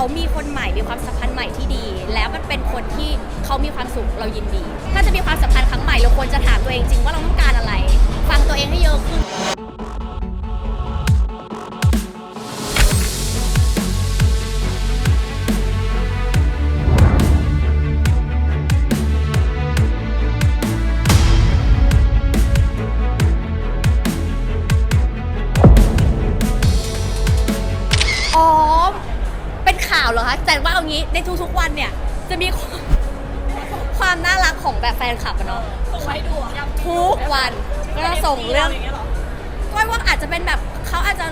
เขามีคนใหม่มีความสัมพันธ์ใหม่ที่ดี แล้วมันเป็นคนที่เขามีความสุขเรายินดี ถ้าจะมีความสัมพันธ์ครั้งใหม่เราควรจะถามตัวเองจริงว่าเราต้องการอะไร ฟังตัวเองให้เยอะขึ้น เป็นข่าวเหรอคะแต่ว่าเอางี้ในทุกๆวันเนี่ยจะมีความความน่ารักของแบบแฟนคลับอะเนาะส่งมาให้ดูอะทุกวันก็จะส่งเรื่อง ย่างเงี้ยหรอก้อยว่าอาจจะเป็นแบบเขาอาจจะ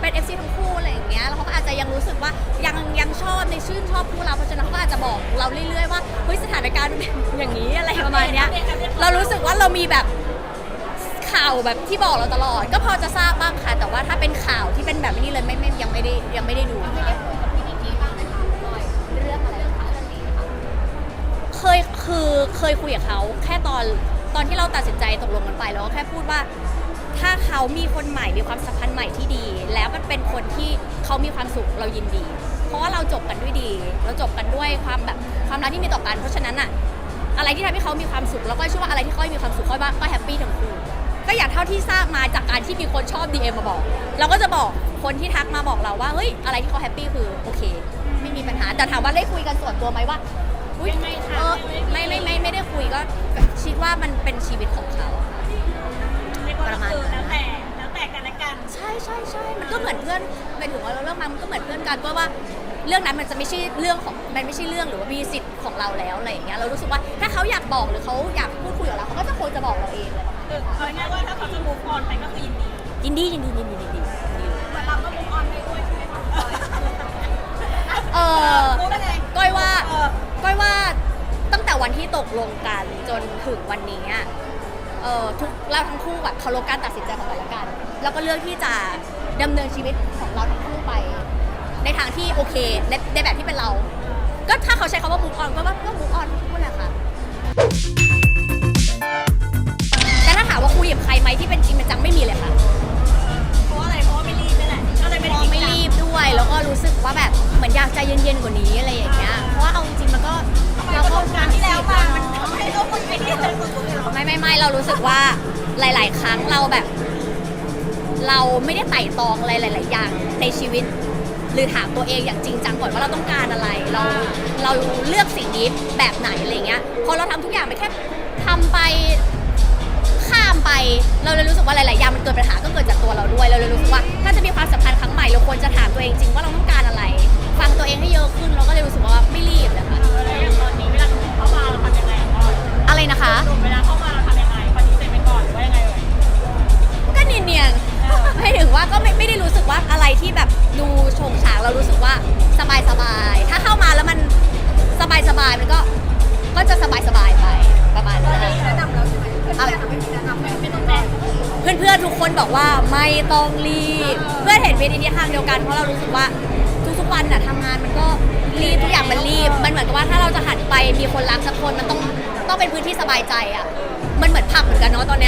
เป็น FC ทั้งคู่อะไรอย่างเงี้ยแล้วเขาก็อาจจะยังรู้สึกว่ายังยังชอบในชื่นชอบคู่เราเพราะฉะนั้นเขาก็อาจจะบอกเราเรื่อยๆว่าเฮ้ยสถานการณ์มันเป็นอย่างนี้อะไรประมาณเนี้ยเรารู้สึกว่าเรามีแบบข่าวแบบที่บอกเราตลอด ก็พอจะทราบบ้างค่ะแต่ว่าถ้าเป็นข่าวที่เป็นแบบนี้เลยไม่ไม่ยังไม่ได้ยังไม่ได้ดูค่ะเค เคยคุยกับเขาแค่ตอนตอนที่เราตัดสินใจตกลงกันไปแล้วก็แค่พูดว่า ถ้าเขามีคนใหม่มีความสัมพันธ์ใหม่ที่ดี แล้วมันเป็นคนที่เขามีความสุขเรายินดี เพราะว่าเราจบกันด้วยดี เราจบกันด้วยความแบบความรักที่มีต่อกันเพราะฉะนั้นอะอะไรที่ทำให้เขามีความสุขแล้วก็เชื่อว่าอะไรที่เขามีความสุขก็ว่าก็แฮปปี้ทั้งคู่ก็อย่างเท่าที่ทราบมาจากการที่มีคนชอบ DM มาบอก เราก็จะบอกคนที่ทักมาบอกเราว่าเฮ้ยอะไรที่เขาแฮปปี้คือโอเค ไม่มีปัญหาแต่ถามว่าได้คุยกันส่วนตัวไหมว่า อุ๊ยไม่ค่ะเออไม่ไม่ไม่ไม่ได้คุยก็คิดว่ามันเป็นชีวิตของเขา เรียกว่าก็คือแล้วแต่แล้วแต่กันและกัน ใช่ใช่ใช่มันก็เหมือนเพื่อนหมายถึงว่าเราเลิกมามันก็เหมือนเพื่อนกันเพราะว่าเรื่องนั้นมันจะไม่ใช่เรื่องของมันไม่ใช่เรื่องหรือว่ามีสิทธิ์ของเราแล้วอะไรอย่างเงี้ยเรารู้สึกว่าถ้าเขาอยากบอกหรือเขาอยากพูดคุยกับเราเขาก็จะควรจะบอกเราเองเลยคือเอาง่ายๆว่าถ้าเขาจะ move on ไปก็คือยินดียินดียินดียินดียินดียินดีแต่เราก็ move on ไปด้วยใช่ไหมคะเออ พูดได้ไงก้อยว่าเออ ก้อยว่าตั้งแต่วันที่ตกลงกันจนถึงวันนี้อะเออทุกเราทั้งคู่แบบเคารพการตัดสินใจของกันและกัน แล้วก็เลือกที่จะดำเนินชีวิตของเราทั้งคู่ไป ในทางที่โอเคในในแบบที่เป็นเรา ก็ถ้าเขาใช้คำว่า move on ก็ว่าก็ move on ทั้งคู่แหละค่ะ เหมือนอยากใจเย็นๆกว่านี้อะไรอย่างเงี้ย เพราะว่าเอาจริงๆมันก็เราประสบการที่แล้วมามันทำให้โลกมันไปที่เลยสุดๆเลยเหรอไม่ไม่ไม่เรารู้สึกว่าหลาย ๆ ครั้งเราแบบ เราไม่ได้ไต่ตองอะไรหลาย ๆ อย่างในชีวิต หรือถามตัวเองอย่างจริงจังก่อนว่าเราต้องการอะไร เราเราเลือกสิ่งนี้แบบไหนอะไรเงี้ยพอเราทำทุกอย่างไปแค่ทำไปข้ามไป เราเลยรู้สึกว่าหลาย ๆ อย่างมันเกิดปัญหาก็เกิดจากตัวเราด้วยเราเลยรู้สึกว่า ถ้าจะมีความสัมพันธ์ครั้งใหม่เราควรจะถามตัวเองจริงว่าเราต้องการ ฟังตัวเองให้เยอะขึ้นเราก็เลยรู้สึกว่าไม่รีบนะคะแล้วอย่างตอนนี้เวลาหนุ่มเข้ามาเราทำยังไงก่อนอะไรนะคะหนุ่มเวลาเข้ามาเราทำยังไงปฏิเสธไปก่อนหรือว่ายังไงเอ่ยก็เนียนๆไม่ถึงว่าก็ไม่ไม่ได้รู้สึกว่าอะไรที่แบบดูโฉงฉางเรารู้สึกว่าสบายสบายๆถ้าเข้ามาแล้วมันสบายสบายๆมันก็ก็จะสบายสบายๆไปประมาณนั้นแนะนำเราใช่ไหมเพื่อนๆทำให้แนะนำไหมไม่ต้องแนะเพื่อนเพื่อนๆทุกคนบอกว่าไม่ต้องรีบ เพื่อนเห็นเป็นทิศทางเดียวกันเพราะเรารู้สึกว่าทุกๆวันน่ะทำงานมันก็ รีบทุกอย่างมันรีบ มันเหมือนกับว่าถ้าเราจะหันไปมีคนรักสักคนมันต้องต้องเป็นพื้นที่สบายใจอะ มันเหมือนผับเหมือนกันเนาะตอนเนี้ย